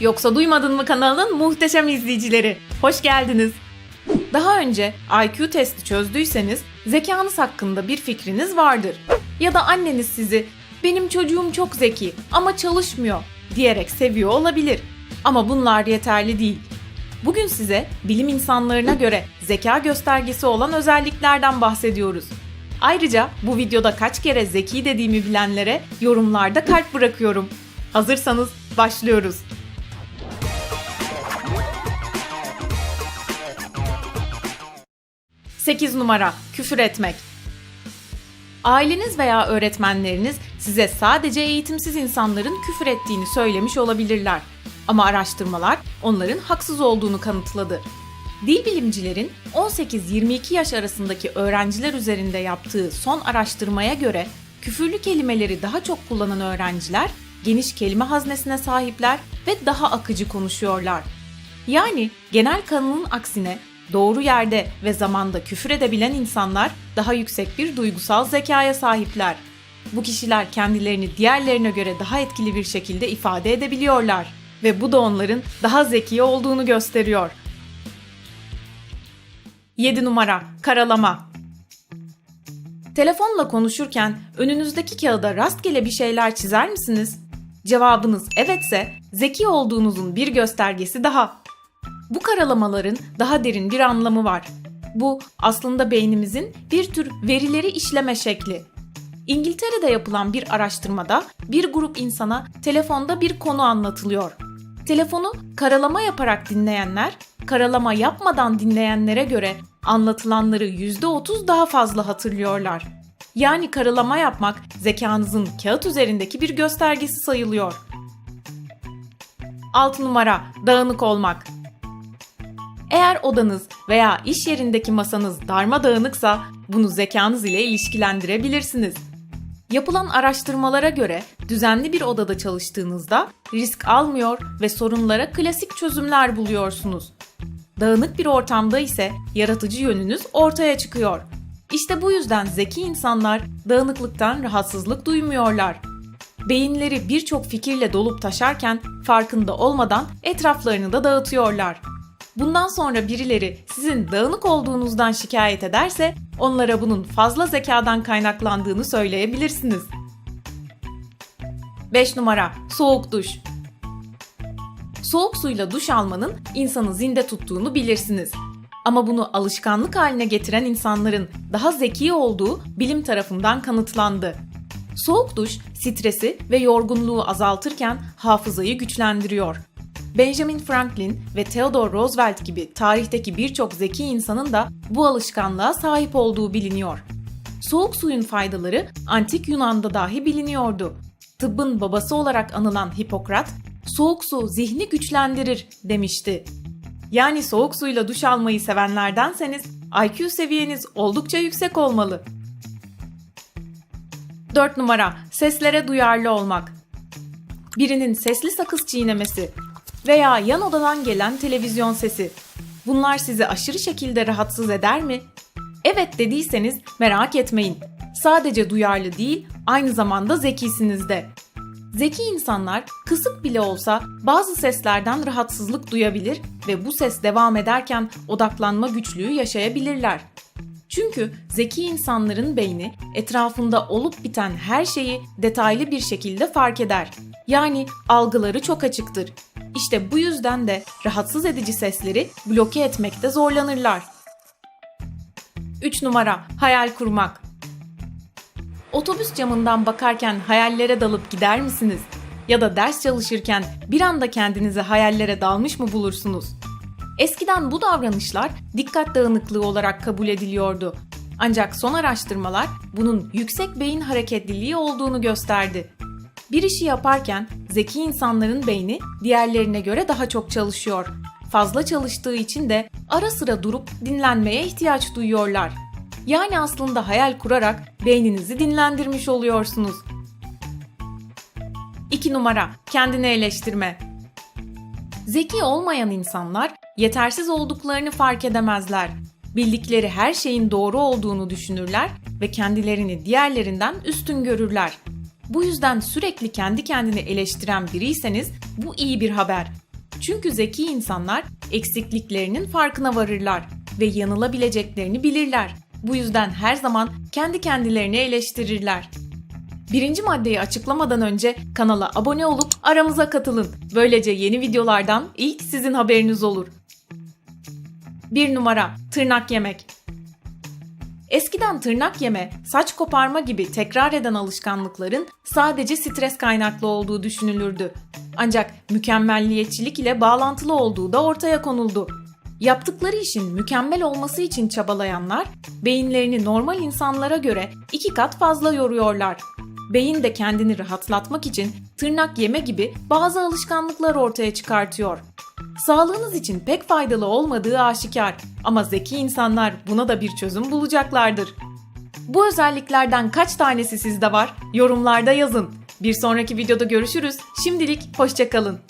Yoksa duymadın mı kanalın muhteşem izleyicileri? Hoş geldiniz. Daha önce IQ testi çözdüyseniz zekanız hakkında bir fikriniz vardır. Ya da anneniz sizi benim çocuğum çok zeki ama çalışmıyor diyerek seviyor olabilir. Ama bunlar yeterli değil. Bugün size bilim insanlarına göre zeka göstergesi olan özelliklerden bahsediyoruz. Ayrıca bu videoda kaç kere zeki dediğimi bilenlere yorumlarda kalp bırakıyorum. Hazırsanız başlıyoruz. 8 numara küfür etmek. Aileniz veya öğretmenleriniz size sadece eğitimsiz insanların küfür ettiğini söylemiş olabilirler. Ama araştırmalar onların haksız olduğunu kanıtladı. Dil bilimcilerin 18-22 yaş arasındaki öğrenciler üzerinde yaptığı son araştırmaya göre küfürlü kelimeleri daha çok kullanan öğrenciler geniş kelime haznesine sahipler ve daha akıcı konuşuyorlar. Yani genel kanının aksine doğru yerde ve zamanda küfür edebilen insanlar daha yüksek bir duygusal zekaya sahipler. Bu kişiler kendilerini diğerlerine göre daha etkili bir şekilde ifade edebiliyorlar ve bu da onların daha zeki olduğunu gösteriyor. 7 numara karalama. Telefonla konuşurken önünüzdeki kağıda rastgele bir şeyler çizer misiniz? Cevabınız evetse zeki olduğunuzun bir göstergesi daha. Bu karalamaların daha derin bir anlamı var. Bu aslında beynimizin bir tür verileri işleme şekli. İngiltere'de yapılan bir araştırmada bir grup insana telefonda bir konu anlatılıyor. Telefonu karalama yaparak dinleyenler, karalama yapmadan dinleyenlere göre anlatılanları %30 daha fazla hatırlıyorlar. Yani karalama yapmak zekanızın kağıt üzerindeki bir göstergesi sayılıyor. 6 numara dağınık olmak. Eğer odanız veya iş yerindeki masanız darmadağınıksa bunu zekanız ile ilişkilendirebilirsiniz. Yapılan araştırmalara göre düzenli bir odada çalıştığınızda risk almıyor ve sorunlara klasik çözümler buluyorsunuz. Dağınık bir ortamda ise yaratıcı yönünüz ortaya çıkıyor. İşte bu yüzden zeki insanlar dağınıklıktan rahatsızlık duymuyorlar. Beyinleri birçok fikirle dolup taşarken farkında olmadan etraflarını da dağıtıyorlar. Bundan sonra birileri sizin dağınık olduğunuzdan şikayet ederse onlara bunun fazla zekadan kaynaklandığını söyleyebilirsiniz. 5 numara soğuk duş. Soğuk suyla duş almanın insanı zinde tuttuğunu bilirsiniz. Ama bunu alışkanlık haline getiren insanların daha zeki olduğu bilim tarafından kanıtlandı. Soğuk duş stresi ve yorgunluğu azaltırken hafızayı güçlendiriyor. Benjamin Franklin ve Theodore Roosevelt gibi tarihteki birçok zeki insanın da bu alışkanlığa sahip olduğu biliniyor. Soğuk suyun faydaları antik Yunan'da dahi biliniyordu. Tıbbın babası olarak anılan Hipokrat, soğuk su zihni güçlendirir demişti. Yani soğuk suyla duş almayı sevenlerdenseniz IQ seviyeniz oldukça yüksek olmalı. 4 numara seslere duyarlı olmak. Birinin sesli sakız çiğnemesi veya yan odadan gelen televizyon sesi. Bunlar sizi aşırı şekilde rahatsız eder mi? Evet dediyseniz merak etmeyin. Sadece duyarlı değil, aynı zamanda zekisiniz de. Zeki insanlar kısık bile olsa bazı seslerden rahatsızlık duyabilir ve bu ses devam ederken odaklanma güçlüğü yaşayabilirler. Çünkü zeki insanların beyni etrafında olup biten her şeyi detaylı bir şekilde fark eder. Yani algıları çok açıktır. İşte bu yüzden de rahatsız edici sesleri bloke etmekte zorlanırlar. 3 numara hayal kurmak. Otobüs camından bakarken hayallere dalıp gider misiniz? Ya da ders çalışırken bir anda kendinizi hayallere dalmış mı bulursunuz? Eskiden bu davranışlar dikkat dağınıklığı olarak kabul ediliyordu. Ancak son araştırmalar bunun yüksek beyin hareketliliği olduğunu gösterdi. Bir işi yaparken zeki insanların beyni diğerlerine göre daha çok çalışıyor. Fazla çalıştığı için de ara sıra durup dinlenmeye ihtiyaç duyuyorlar. Yani aslında hayal kurarak beyninizi dinlendirmiş oluyorsunuz. 2 numara kendini eleştirme. Zeki olmayan insanlar yetersiz olduklarını fark edemezler. Bildikleri her şeyin doğru olduğunu düşünürler ve kendilerini diğerlerinden üstün görürler. Bu yüzden sürekli kendi kendini eleştiren biriyseniz bu iyi bir haber. Çünkü zeki insanlar eksikliklerinin farkına varırlar ve yanılabileceklerini bilirler. Bu yüzden her zaman kendi kendilerini eleştirirler. Birinci maddeyi açıklamadan önce kanala abone olup aramıza katılın. Böylece yeni videolardan ilk sizin haberiniz olur. 1 numara tırnak yemek. Eskiden tırnak yeme, saç koparma gibi tekrar eden alışkanlıkların sadece stres kaynaklı olduğu düşünülürdü. Ancak mükemmelliyetçilik ile bağlantılı olduğu da ortaya konuldu. Yaptıkları işin mükemmel olması için çabalayanlar, beyinlerini normal insanlara göre iki kat fazla yoruyorlar. Beyin de kendini rahatlatmak için tırnak yeme gibi bazı alışkanlıklar ortaya çıkartıyor. Sağlığınız için pek faydalı olmadığı aşikar ama zeki insanlar buna da bir çözüm bulacaklardır. Bu özelliklerden kaç tanesi sizde var? Yorumlarda yazın. Bir sonraki videoda görüşürüz. Şimdilik hoşçakalın.